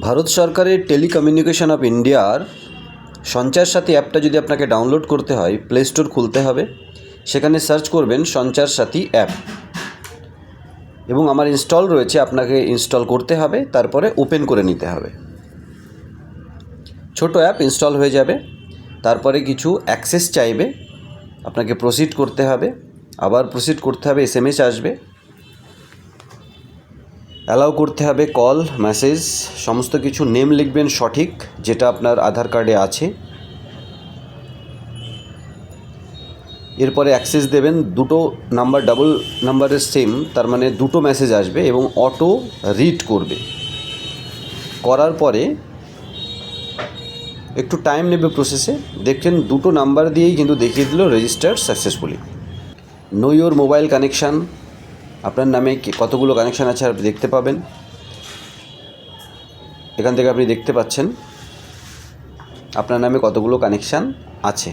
ভারত সরকারের telecommunication of ইন্ডিয়ার সঞ্চার সাথী অ্যাপটা যদি আপনাকে ডাউনলোড করতে হয় প্লে স্টোর খুলতে হবে। সেখানে সার্চ করবেন সঞ্চার সাথী অ্যাপ। এবং আমার ইনস্টল রয়েছে, আপনাকে ইনস্টল করতে হবে, তারপরে ওপেন করে নিতে হবে। ছোট অ্যাপ ইনস্টল হয়ে যাবে, তারপরে কিছু অ্যাক্সেস চাইবে, আপনাকে প্রসিড করতে হবে। আবার প্রসিড করতে হবে এস আসবে। অ্যালাউ করতে হবে কল মেসেজ সমস্ত কিছু নেম লিখবেন সঠিক, যেটা আপনার আধার কার্ডে আছে। এরপরে অ্যাক্সেস দেবেন, দুটো নাম্বার ডাবল নাম্বারের সেম তার মানে দুটো মেসেজ আসবে এবং অটো রিড করবে। করার পরে একটু টাইম নেবে প্রসেসে দেখছেন দুটো নাম্বার দিয়েই কিন্তু দেখিয়ে দিল registered successfully know your mobile connection আপনার নামে কতগুলো কানেকশান আছে আপনি দেখতে পাবেন। এখান থেকে আপনি দেখতে পাচ্ছেন, আপনার নামে কতগুলো কানেকশান আছে।